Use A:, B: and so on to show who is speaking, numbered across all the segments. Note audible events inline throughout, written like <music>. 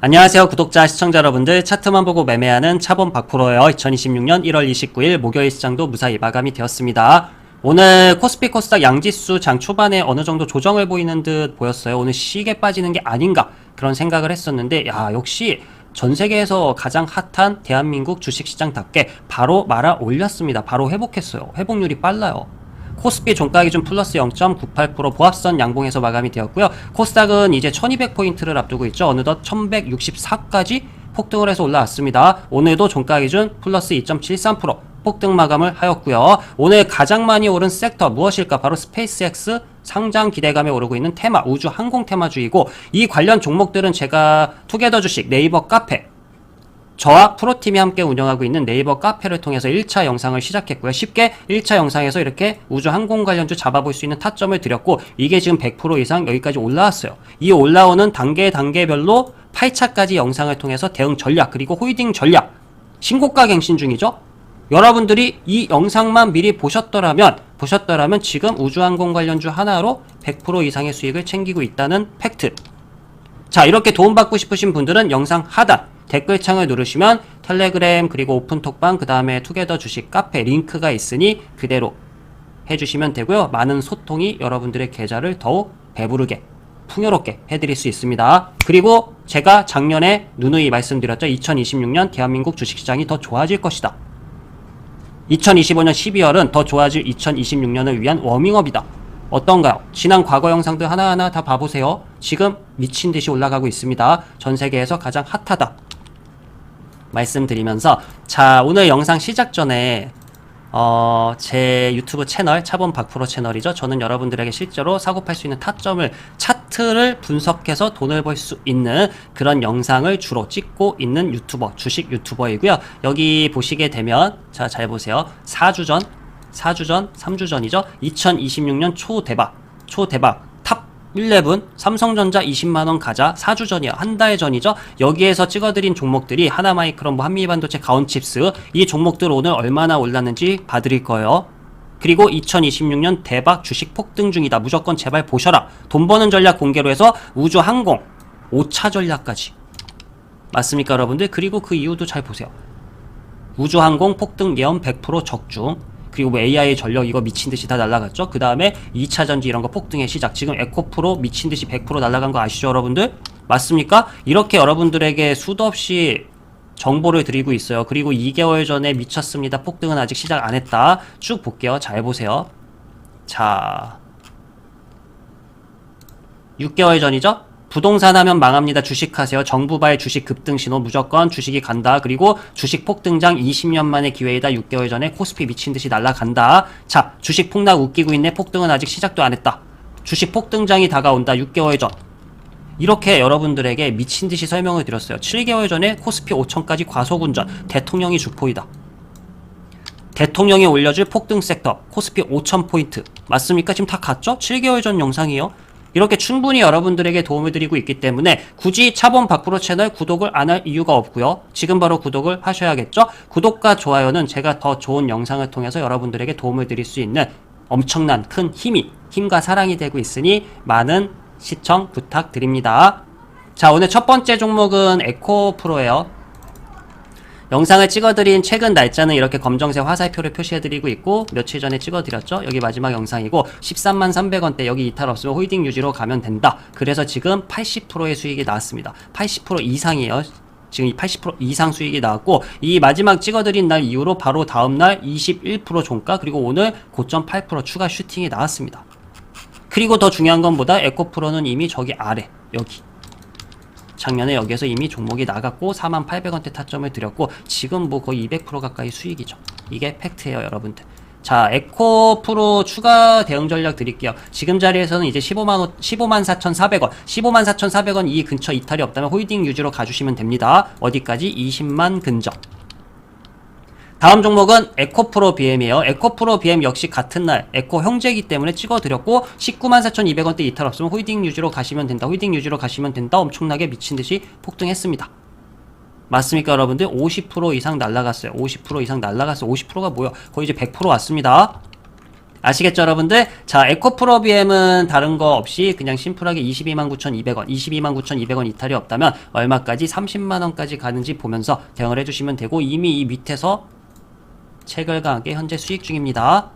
A: 안녕하세요 구독자 시청자 여러분들. 차트만 보고 매매하는 차범 박프로예요. 2026년 1월 29일 목요일 시장도 무사히 마감이 되었습니다. 오늘 코스피 코스닥 양지수 장 초반에 어느 정도 조정을 보이는 듯 보였어요. 오늘 시계 빠지는 게 아닌가 그런 생각을 했었는데 야 역시 전 세계에서 가장 핫한 대한민국 주식시장답게 바로 말아 올렸습니다. 바로 회복했어요. 회복률이 빨라요 코스피 종가 기준 플러스 0.98% 보합선 양봉에서 마감이 되었고요. 코스닥은 이제 1200포인트를 앞두고 있죠. 어느덧 1164까지 폭등을 해서 올라왔습니다. 오늘도 종가 기준 플러스 2.73% 폭등 마감을 하였고요. 오늘 가장 많이 오른 섹터 무엇일까? 바로 스페이스X 상장 기대감에 오르고 있는 테마 우주 항공 테마주이고 이 관련 종목들은 제가 투게더 주식 네이버 카페 저와 프로팀이 함께 운영하고 있는 네이버 카페를 통해서 1차 영상을 시작했고요. 쉽게 1차 영상에서 이렇게 우주 항공 관련주 잡아볼 수 있는 타점을 드렸고 이게 지금 100% 이상 여기까지 올라왔어요. 이 올라오는 단계 단계별로 8차까지 영상을 통해서 대응 전략 그리고 홀딩 전략 신고가 갱신 중이죠. 여러분들이 이 영상만 미리 보셨더라면 보셨더라면 지금 우주항공 관련주 하나로 100% 이상의 수익을 챙기고 있다는 팩트. 자 이렇게 도움받고 싶으신 분들은 영상 하단 댓글창을 누르시면 텔레그램 그리고 오픈톡방 그 다음에 투게더 주식 카페 링크가 있으니 그대로 해주시면 되고요 많은 소통이 여러분들의 계좌를 더욱 배부르게 풍요롭게 해드릴 수 있습니다 그리고 제가 작년에 누누이 말씀드렸죠 2026년 대한민국 주식시장이 더 좋아질 것이다 2025년 12월은 더 좋아질 2026년을 위한 워밍업이다. 어떤가요? 지난 과거 영상들 하나하나 다 봐보세요. 지금 미친 듯이 올라가고 있습니다. 전 세계에서 가장 핫하다. 말씀드리면서 자 오늘 영상 시작 전에 어, 제 유튜브 채널 차범 박프로 채널이죠. 저는 여러분들에게 실제로 사고 팔 수 있는 타점을 차트를 분석해서 돈을 벌 수 있는 그런 영상을 주로 찍고 있는 유튜버, 주식 유튜버이고요. 여기 보시게 되면 자 잘 보세요. 4주 전, 4주 전, 3주 전이죠. 2026년 초 대박, 초 대박. 탑11 삼성전자 20만원 가자 4주 전이야. 한달 전이죠. 여기에서 찍어드린 종목들이 하나마이크론 뭐 한미반도체 가온칩스. 이 종목들 오늘 얼마나 올랐는지 봐드릴 거예요. 그리고 2026년 대박 주식 폭등 중이다. 무조건 제발 보셔라. 돈 버는 전략 공개로 해서 우주 항공 5차 전략까지. 맞습니까 여러분들? 그리고 그 이유도 잘 보세요. 우주항공 폭등 예언 100% 적중. 그리고 뭐 AI 전력 이거 미친 듯이 다 날라갔죠. 그 다음에 2차 전지 이런 거 폭등의 시작. 지금 에코프로 미친 듯이 100% 날라간 거 아시죠, 여러분들? 맞습니까? 이렇게 여러분들에게 수도 없이 정보를 드리고 있어요. 그리고 2개월 전에 미쳤습니다. 폭등은 아직 시작 안 했다. 쭉 볼게요. 잘 보세요. 자. 6개월 전이죠? 부동산 하면 망합니다. 주식하세요. 정부발 주식 급등 신호 무조건 주식이 간다. 그리고 주식 폭등장 20년 만의 기회이다. 6개월 전에 코스피 미친 듯이 날아간다. 자, 주식 폭락 웃기고 있네. 폭등은 아직 시작도 안 했다. 주식 폭등장이 다가온다. 6개월 전. 이렇게 여러분들에게 미친 듯이 설명을 드렸어요. 7개월 전에 코스피 5천까지 과속운전. 대통령이 주포이다. 대통령이 올려줄 폭등 섹터 코스피 5,000포인트 맞습니까? 지금 다 갔죠? 7개월 전 영상이요. 이렇게 충분히 여러분들에게 도움을 드리고 있기 때문에 굳이 차범 박프로 채널 구독을 안 할 이유가 없고요. 지금 바로 구독을 하셔야겠죠? 구독과 좋아요는 제가 더 좋은 영상을 통해서 여러분들에게 도움을 드릴 수 있는 엄청난 큰 힘이 힘과 사랑이 되고 있으니 많은 시청 부탁드립니다. 자, 오늘 첫 번째 종목은 에코 프로예요. 영상을 찍어드린 최근 날짜는 이렇게 검정색 화살표를 표시해드리고 있고 며칠 전에 찍어드렸죠? 여기 마지막 영상이고 13만 300원대 여기 이탈 없으면 홀딩 유지로 가면 된다. 그래서 지금 80%의 수익이 나왔습니다. 80% 이상이에요. 지금 이80% 이상 수익이 나왔고 이 마지막 찍어드린 날 이후로 바로 다음날 21% 종가 그리고 오늘 고점 8% 추가 슈팅이 나왔습니다. 그리고 더 중요한 건 보다? 에코프로는 이미 저기 아래 여기 작년에 여기에서 이미 종목이 나갔고 4800원대 타점을 드렸고 지금 뭐 거의 200% 가까이 수익이죠. 이게 팩트예요, 여러분들. 자, 에코 프로 추가 대응 전략 드릴게요. 지금 자리에서는 이제 15만 5, 15만 4,400원, 15만 4,400원 이 근처 이탈이 없다면 홀딩 유지로 가주시면 됩니다. 어디까지? 20만 근접. 다음 종목은 에코프로 BM이에요. 에코프로 BM 역시 같은 날 에코 형제이기 때문에 찍어드렸고 19만 4,200원대 이탈 없으면 홀딩 유지로 가시면 된다. 홀딩 유지로 가시면 된다. 엄청나게 미친 듯이 폭등했습니다. 맞습니까, 여러분들? 50% 이상 날라갔어요. 50% 이상 날라갔어요. 50%가 뭐야? 거의 이제 100% 왔습니다. 아시겠죠, 여러분들? 자, 에코프로비엠은 다른 거 없이 그냥 심플하게 229,200원, 229,200원 이탈이 없다면 얼마까지 30만원까지 가는지 보면서 대응을 해주시면 되고 이미 이 밑에서 체결강하게 현재 수익 중입니다.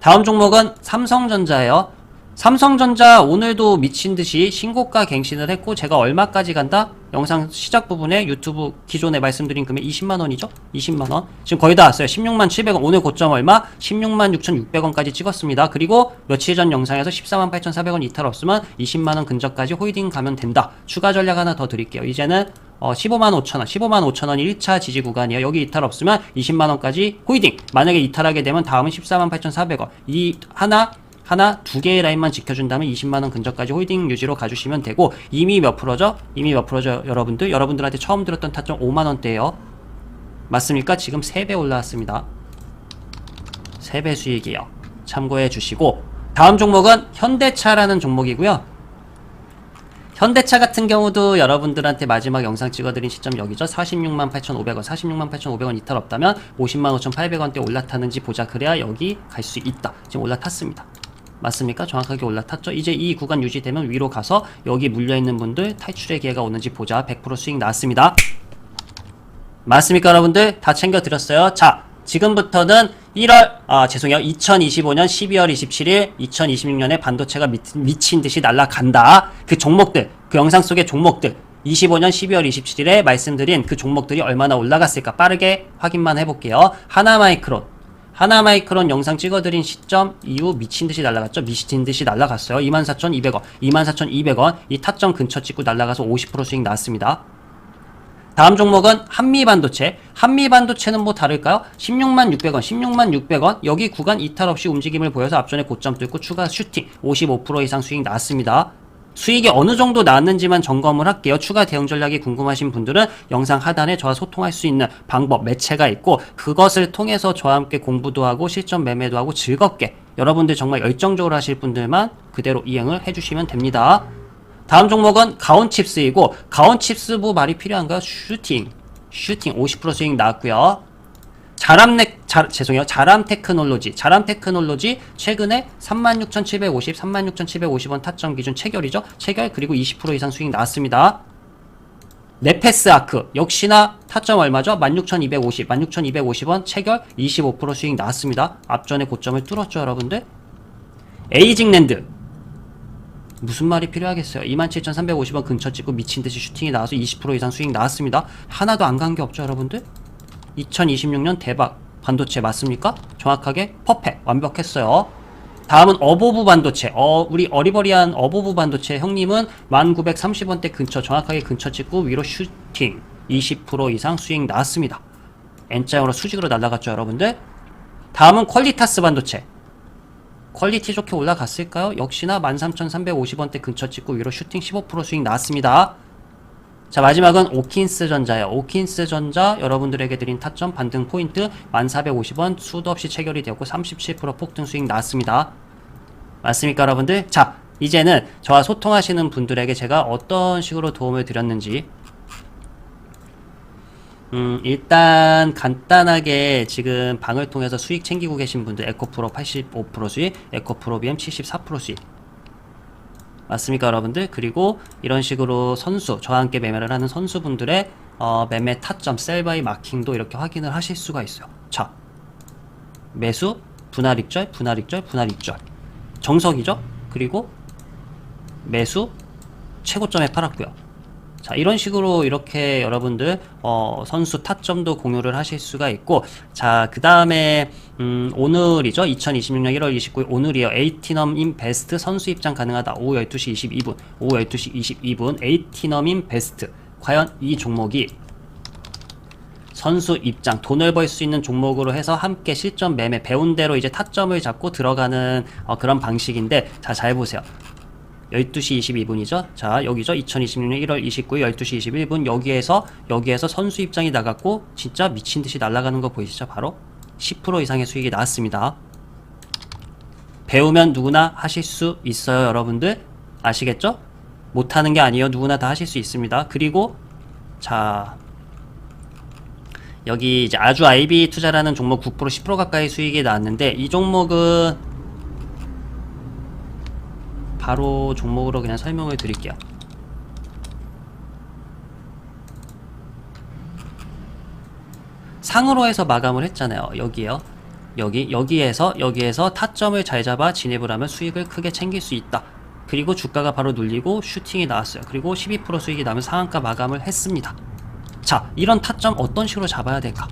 A: 다음 종목은 삼성전자예요. 삼성전자 오늘도 미친 듯이 신고가 갱신을 했고 제가 얼마까지 간다? 영상 시작 부분에 유튜브 기존에 말씀드린 금액 20만 원이죠? 20만 원. 지금 거의 다 왔어요. 16만 700원. 오늘 고점 얼마? 16만 6,600원까지 찍었습니다. 그리고 며칠 전 영상에서 14만 8,400원 이탈 없으면 20만 원 근처까지 홀딩 가면 된다. 추가 전략 하나 더 드릴게요. 이제는 어, 15만 5천 원, 15만 5천 원이 1차 지지 구간이에요. 여기 이탈 없으면 20만 원까지 홀딩. 만약에 이탈하게 되면 다음은 14만 8,400원. 이 하나 하나 두 개의 라인만 지켜준다면 20만 원 근처까지 홀딩 유지로 가주시면 되고 이미 몇 프로죠? 이미 몇 프로죠, 여러분들? 여러분들한테 처음 들었던 타점 5만 원대예요. 맞습니까? 지금 3배 올라왔습니다. 3배 수익이에요. 참고해 주시고 다음 종목은 현대차라는 종목이고요. 현대차 같은 경우도 여러분들한테 마지막 영상 찍어드린 시점 여기죠. 46만 8,500원, 46만 8,500원 이탈 없다면 50만 5,800원대 올라타는지 보자. 그래야 여기 갈 수 있다. 지금 올라탔습니다. 맞습니까? 정확하게 올라탔죠. 이제 이 구간 유지되면 위로 가서 여기 물려있는 분들 탈출의 기회가 오는지 보자. 100% 수익 나왔습니다. 맞습니까, 여러분들? 다 챙겨드렸어요. 자, 지금부터는 1월, 아, 죄송해요. 2025년 12월 27일, 2026년에 반도체가 미, 미친 듯이 날아간다. 그 종목들, 그 영상 속의 종목들, 25년 12월 27일에 말씀드린 그 종목들이 얼마나 올라갔을까 빠르게 확인만 해볼게요. 하나마이크론. 하나마이크론 영상 찍어드린 시점 이후 미친 듯이 날아갔죠. 미친 듯이 날아갔어요. 24,200원, 24,200원. 이 타점 근처 찍고 날아가서 50% 수익 나왔습니다. 다음 종목은 한미반도체. 한미반도체는 뭐 다를까요? 16만 600원, 16만 600원. 여기 구간 이탈 없이 움직임을 보여서 앞전에 고점 뚫고 추가 슈팅 55% 이상 수익 나왔습니다. 수익이 어느 정도 나왔는지만 점검을 할게요. 추가 대응 전략이 궁금하신 분들은 영상 하단에 저와 소통할 수 있는 방법, 매체가 있고 그것을 통해서 저와 함께 공부도 하고 실전 매매도 하고 즐겁게 여러분들 정말 열정적으로 하실 분들만 그대로 이행을 해주시면 됩니다. 다음 종목은 가온칩스이고 가온칩스부 말이 필요한가요? 슈팅 슈팅 50% 수익 나왔고요. 자람넥 자, 죄송해요. 자람 테크놀로지. 자람 테크놀로지 최근에 36,750 36,750원 타점 기준 체결이죠. 체결 그리고 20% 이상 수익 나왔습니다. 네페스 아크. 역시나 타점 얼마죠? 16,250 16,250원 체결 25% 수익 나왔습니다. 앞전에 고점을 뚫었죠 여러분들? 에이징랜드 무슨 말이 필요하겠어요. 27,350원 근처 찍고 미친 듯이 슈팅이 나와서 20% 이상 수익 나왔습니다. 하나도 안 간 게 없죠, 여러분들? 2026년 대박 반도체 맞습니까? 정확하게 퍼펙 완벽했어요. 다음은 어보브 반도체. 어, 우리 어리버리한 어보브 반도체 형님은 1930원대 근처 정확하게 근처 찍고 위로 슈팅 20% 이상 수익 나왔습니다. N자형으로 수직으로 날아갔죠, 여러분들? 다음은 퀄리타스 반도체. 퀄리티 좋게 올라갔을까요? 역시나 13,350원대 근처 찍고 위로 슈팅 15% 수익 나왔습니다. 자 마지막은 오킨스 전자예요. 오킨스 전자 여러분들에게 드린 타점 반등 포인트 1450원 수도 없이 체결이 되었고 37% 폭등 수익 나왔습니다. 맞습니까 여러분들? 자 이제는 저와 소통하시는 분들에게 제가 어떤 식으로 도움을 드렸는지 음, 일단 간단하게 지금 방을 통해서 수익 챙기고 계신 분들 에코프로 85% 수익, 에코프로 BM 74% 수익. 맞습니까, 여러분들? 그리고 이런 식으로 선수, 저와 함께 매매를 하는 선수분들의 어, 매매 타점, 셀바이 마킹도 이렇게 확인을 하실 수가 있어요. 자, 매수, 분할 익절, 분할 익절, 분할 익절. 정석이죠? 그리고 매수, 최고점에 팔았고요. 자 이런 식으로 이렇게 여러분들 어, 선수 타점도 공유를 하실 수가 있고 자 그 다음에 음, 오늘이죠. 2026년 1월 29일 오늘이요. 에이티넘인 베스트 선수 입장 가능하다. 오후 12시 22분. 오후 12시 22분. 에이티넘인 베스트. 과연 이 종목이 선수 입장 돈을 벌 수 있는 종목으로 해서 함께 실전 매매 배운 대로 이제 타점을 잡고 들어가는 어, 그런 방식인데 자 잘 보세요 12시 22분이죠. 자, 여기죠. 2026년 1월 29일 12시 21분 여기에서 여기에서 선수 입장이 나갔고 진짜 미친 듯이 날아가는 거 보이시죠? 바로 10% 이상의 수익이 나왔습니다. 배우면 누구나 하실 수 있어요, 여러분들. 아시겠죠? 못 하는 게 아니에요. 누구나 다 하실 수 있습니다. 그리고 자 여기 이제 아주 IB 투자라는 종목 9% 10% 가까이 수익이 나왔는데 이 종목은 바로 종목으로 그냥 설명을 드릴게요. 상으로 해서 마감을 했잖아요. 여기요. 여기 여기에서 여기에서 타점을 잘 잡아 진입을 하면 수익을 크게 챙길 수 있다. 그리고 주가가 바로 눌리고 슈팅이 나왔어요. 그리고 12% 수익이 나면 상한가 마감을 했습니다. 자, 이런 타점 어떤 식으로 잡아야 될까?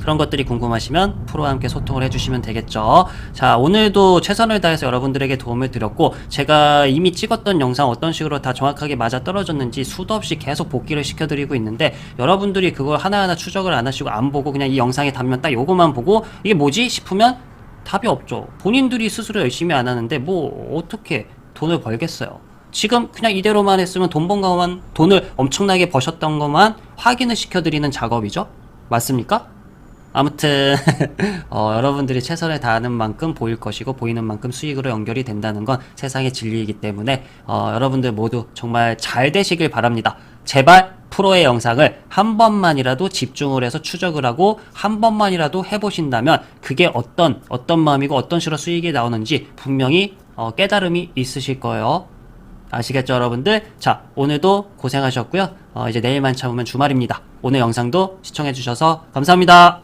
A: 그런 것들이 궁금하시면 프로와 함께 소통을 해주시면 되겠죠. 자, 오늘도 최선을 다해서 여러분들에게 도움을 드렸고, 제가 이미 찍었던 영상 어떤 식으로 다 정확하게 맞아 떨어졌는지 수도 없이 계속 복기를 시켜드리고 있는데, 여러분들이 그걸 하나하나 추적을 안 하시고 안 보고 그냥 이 영상의 단면 딱 요거만 보고, 이게 뭐지? 싶으면 답이 없죠. 본인들이 스스로 열심히 안 하는데, 뭐, 어떻게 돈을 벌겠어요. 지금 그냥 이대로만 했으면 돈번 거만, 돈을 엄청나게 버셨던 것만 확인을 시켜드리는 작업이죠. 맞습니까? 아무튼 <laughs> 어, 여러분들이 최선을 다하는 만큼 보일 것이고 보이는 만큼 수익으로 연결이 된다는 건 세상의 진리이기 때문에 어, 여러분들 모두 정말 잘 되시길 바랍니다. 제발 프로의 영상을 한 번만이라도 집중을 해서 추적을 하고 한 번만이라도 해보신다면 그게 어떤 어떤 마음이고 어떤 식으로 수익이 나오는지 분명히 어, 깨달음이 있으실 거예요. 아시겠죠, 여러분들? 자, 오늘도 고생하셨고요. 어, 이제 내일만 참으면 주말입니다. 오늘 영상도 시청해주셔서 감사합니다.